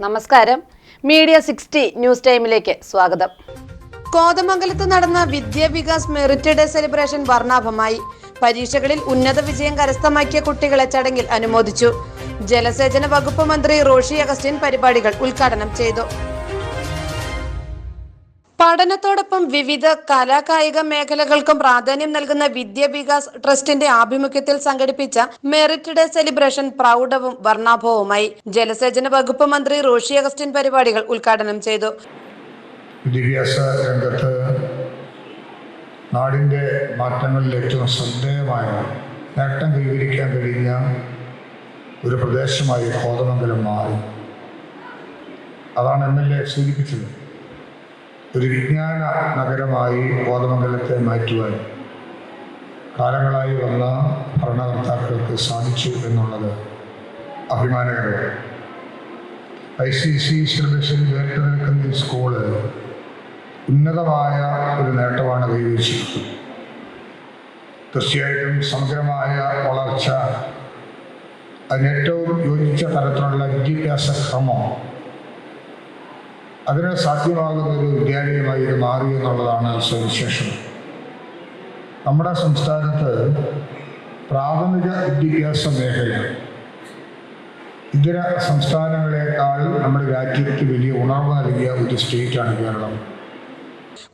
നമസ്കാരം. Media sixty news ടൈമിലേക്ക് സ്വാഗതം. കോതമംഗലത്ത് നടന്ന വിദ്യാവികാസ് മെറിറ്റ് ഡേ സെലിബ്രേഷൻ വർണാഭമായി. പരീക്ഷകളിൽ ഉന്നത വിജയം കരസ്ഥമാക്കിയ കുട്ടികളെ ചടങ്ങിൽ അനുമോദിച്ചു. ജലസേചന വകുപ്പ് മന്ത്രി റോഷി അഗസ്റ്റിൻ പരിപാടികൾ ഉദ്ഘാടനം ചെയ്തു. പഠനത്തോടൊപ്പം വിവിധ കലാകായിക മേഖലകൾക്കും പ്രാധാന്യം നൽകുന്ന വിദ്യാവികാസ് ട്രസ്റ്റിന്റെ ആഭിമുഖ്യത്തിൽ സംഘടിപ്പിച്ച മെറിറ്റ് ഡേ സെലിബ്രേഷൻ പ്രൗഢവും വർണാഭവുമായി ജലസേചന വകുപ്പ് മന്ത്രി റോഷി അഗസ്റ്റിൻ പരിപാടികൾ ഉദ്ഘാടനം ചെയ്തു. വിദ്യാഭ്യാസ രംഗത്ത് നാടിന്റെ മാറ്റങ്ങളിൽ ഏറ്റവും ശ്രദ്ധേയമായ നേട്ടം കൈവരിക്കാൻ കഴിഞ്ഞ ഒരു പ്രദേശമായി കോതമംഗലം മാറി. അതാണ് എം എൽ എ സൂചിപ്പിച്ചത്. ഒരു വിജ്ഞാന നഗരമായി കോതമംഗലത്തെ മാറ്റുവാൻ കാലങ്ങളായി വന്ന ഭരണകർത്താക്കൾക്ക് സാധിച്ചു എന്നുള്ളത് അഭിമാനകരമാണ് ഐ സി സി സിലബസിൽ നിൽക്കുന്ന ഈ സ്കൂൾ ഉന്നതമായ ഒരു നേട്ടമാണ് കൈവരിച്ചിട്ടുള്ളത് തീർച്ചയായിട്ടും സമഗ്രമായ വളർച്ച അതിനേറ്റവും യോജിച്ച തരത്തിലുള്ള വിദ്യാഭ്യാസ ക്രമം അതിന് സാധ്യമാകുന്ന ഒരു വിദ്യാലയമായി ഇത് മാറി എന്നുള്ളതാണ് സവിശേഷം നമ്മുടെ സംസ്ഥാനത്ത് പ്രാഥമിക വിദ്യാഭ്യാസ മേഖല ഇതര സംസ്ഥാനങ്ങളെക്കാൾ നമ്മുടെ രാജ്യത്ത് വലിയ ഉണർവ് നൽകിയ ഒരു സ്റ്റേറ്റാണ് Keralam.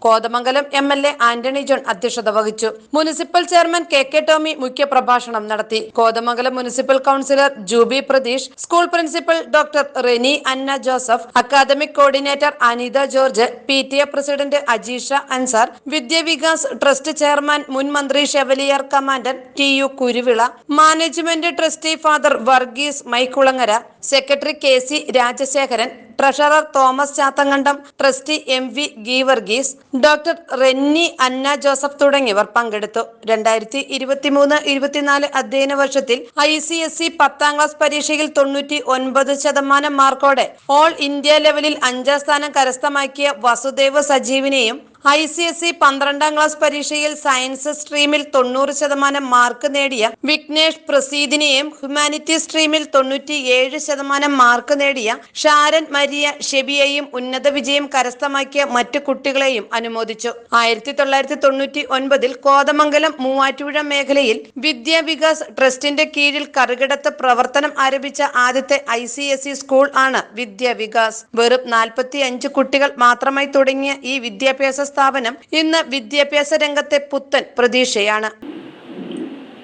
Kothamangalam M L A Antony John അധ്യക്ഷത വഹിച്ചു. Municipal chairman K K Tomy മുഖ്യപ്രഭാഷണം നടത്തി. Kothamangalam municipal councillor Jubi Pratheesh school principal doctor Reni Anna Joseph academic coordinator Anitha George P T A president Ajeesha Ansar Vidyavikas trust chairman മുൻ മന്ത്രി chevalier commander T U Kuruvila management trustee father Varghese Maikulangara secretary K C Rajasekharan treasurer Thomas Chathankandam trustee M V Geevarghese doctor Renny Anna Joseph തുടങ്ങിയവർ പങ്കെടുത്തു. രണ്ടായിരത്തി ഇരുപത്തിമൂന്ന് ഇരുപത്തിനാല് അധ്യയന വർഷത്തിൽ I C S C പത്താം ക്ലാസ് പരീക്ഷയിൽ തൊണ്ണൂറ്റി ഒൻപത് ശതമാനം മാർക്കോടെ ഓൾ ഇന്ത്യ ലെവലിൽ അഞ്ചാം സ്ഥാനം കരസ്ഥമാക്കിയ വസുദേവ് സജീവിനെയും ഐ സി എസ് ഇ പന്ത്രണ്ടാം ക്ലാസ് പരീക്ഷയിൽ സയൻസ് സ്ട്രീമിൽ തൊണ്ണൂറ് ശതമാനം മാർക്ക് നേടിയ വിഘ്നേഷ് പ്രസീദിനെയും ഹ്യൂമാനിറ്റി സ്ട്രീമിൽ തൊണ്ണൂറ്റി ഏഴ് ശതമാനം മാർക്ക് നേടിയ ഷാരൻ മരിയ ഷെബിയെയും ഉന്നത വിജയം കരസ്ഥമാക്കിയ മറ്റു കുട്ടികളെയും അനുമോദിച്ചു. ആയിരത്തി തൊള്ളായിരത്തി തൊണ്ണൂറ്റി ഒൻപതിൽ കോതമംഗലം മൂവാറ്റുപുഴ മേഖലയിൽ വിദ്യാവികാസ് ട്രസ്റ്റിന്റെ കീഴിൽ കറുകിടത്ത് പ്രവർത്തനം ആരംഭിച്ച ആദ്യത്തെ I C S E school ആണ് വിദ്യാവികാസ്. വെറും നാൽപ്പത്തി അഞ്ച് കുട്ടികൾ മാത്രമായി തുടങ്ങിയ ഈ വിദ്യാഭ്യാസ സ്ഥാപനം ഇന്ന് വിദ്യാഭ്യാസ രംഗത്തെ പുത്തൻ പ്രതീക്ഷയാണ്.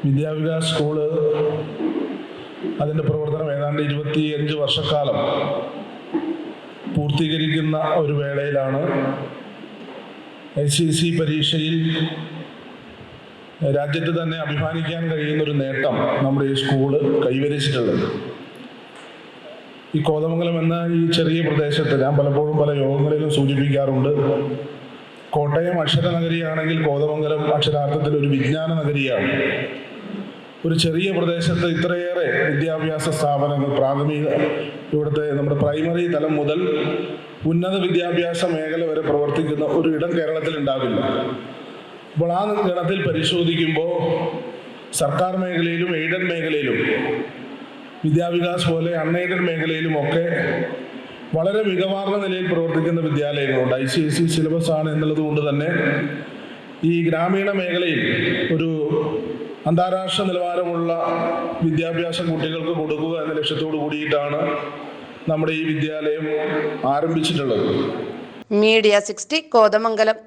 വിദ്യാഭ്യാസ സ്കൂൾ അതിന്റെ പ്രവർത്തനം ഏതാണ്ട് ഇരുപത്തിയഞ്ച് വർഷക്കാലം പൂർത്തീകരിക്കുന്ന ഒരു വേളയിലാണ് ഐ സി സി പരീക്ഷയിൽ രാജ്യത്ത് തന്നെ അഭിമാനിക്കാൻ കഴിയുന്ന ഒരു നേട്ടം നമ്മുടെ ഈ സ്കൂൾ കൈവരിച്ചിട്ടുള്ളത്. ഈ കോതമംഗലം എന്ന ഈ ചെറിയ പ്രദേശത്ത് ഞാൻ പലപ്പോഴും പല യോഗങ്ങളിലും സൂചിപ്പിക്കാറുണ്ട്. കോട്ടയം അക്ഷരനഗരിയാണെങ്കിൽ കോതമംഗലം അക്ഷരാർത്ഥത്തിൽ ഒരു വിജ്ഞാന നഗരിയാണ്. ഒരു ചെറിയ പ്രദേശത്ത് ഇത്രയേറെ വിദ്യാഭ്യാസ സ്ഥാപനങ്ങൾ പ്രാഥമിക ഇവിടുത്തെ നമ്മുടെ പ്രൈമറി തലം മുതൽ ഉന്നത വിദ്യാഭ്യാസ മേഖല വരെ പ്രവർത്തിക്കുന്ന ഒരു ഇടം കേരളത്തിൽ ഉണ്ടാവില്ല. അപ്പോൾ ആ ഗണത്തിൽ പരിശോധിക്കുമ്പോൾ സർക്കാർ മേഖലയിലും എയ്ഡഡ് മേഖലയിലും വിദ്യാവികാസ് പോലെ അൺഎയ്ഡഡ് മേഖലയിലും ഒക്കെ വളരെ മികവാർന്ന നിലയിൽ പ്രവർത്തിക്കുന്ന വിദ്യാലയങ്ങളുണ്ട്. I C S C syllabus ആണ് എന്നുള്ളത് കൊണ്ട് തന്നെ ഈ ഗ്രാമീണ മേഖലയിൽ ഒരു അന്താരാഷ്ട്ര നിലവാരമുള്ള വിദ്യാഭ്യാസം കുട്ടികൾക്ക് കൊടുക്കുക എന്ന ലക്ഷ്യത്തോടു കൂടിയിട്ടാണ് നമ്മുടെ ഈ വിദ്യാലയം ആരംഭിച്ചിട്ടുള്ളത്. Media sixty Kothamangalam.